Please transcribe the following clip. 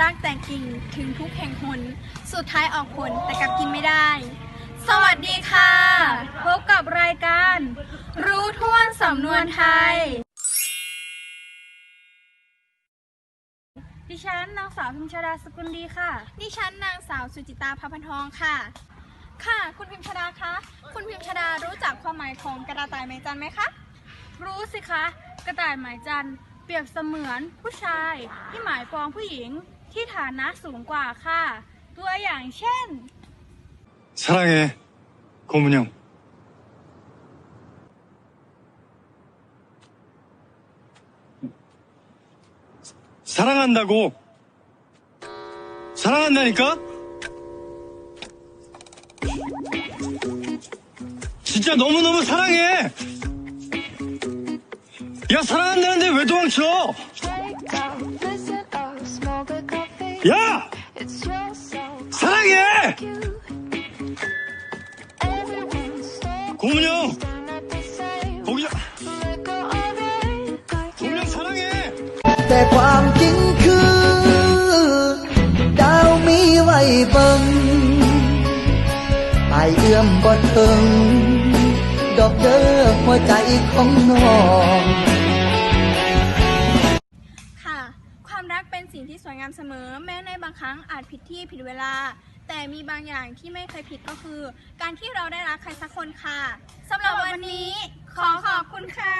รักแต่งกิ่งถึงทุกแห่งหน สุดท้ายออกผลแต่กลับกินไม่ได้ สวัสดีค่ะ พบกับรายการ รู้ท่วนสำนวนไทย ดิฉันนางสาวพิมชดาสกุลดีค่ะ ดิฉันนางสาวสุจิตาพาพันทองค่ะ ค่ะ คุณพิมชดาคะ คุณพิมชดารู้จักความหมายของกระต่ายไม้จันไหมคะ รู้สิคะ กระต่ายหมายจันทร์เปรียบเสมือนผู้ชายที่หมายปองผู้หญิง ที่ฐานะสูงกว่าค่ะ ตัวอย่างเช่น 사랑해, 고문영. 사랑한다고. 사랑한다니까? 진짜 너무너무 사랑해! 야, 사랑한다는데 왜 도망쳐? 야! 사랑해! 고문영, 고문형! 고문형 사랑해! 내 광진 그 다음이 vậy ươm bọt hương Đọc đỡ hoa chạy không ngon งที่สวยงามเสมอ แม้ในบางครั้งอาจผิดที่ผิดเวลา แต่มีบางอย่างที่ไม่เคยผิดก็คือ การที่เราได้รักใครสักคนค่ะสำหรับวันนี้ขอขอบคุณค่ะ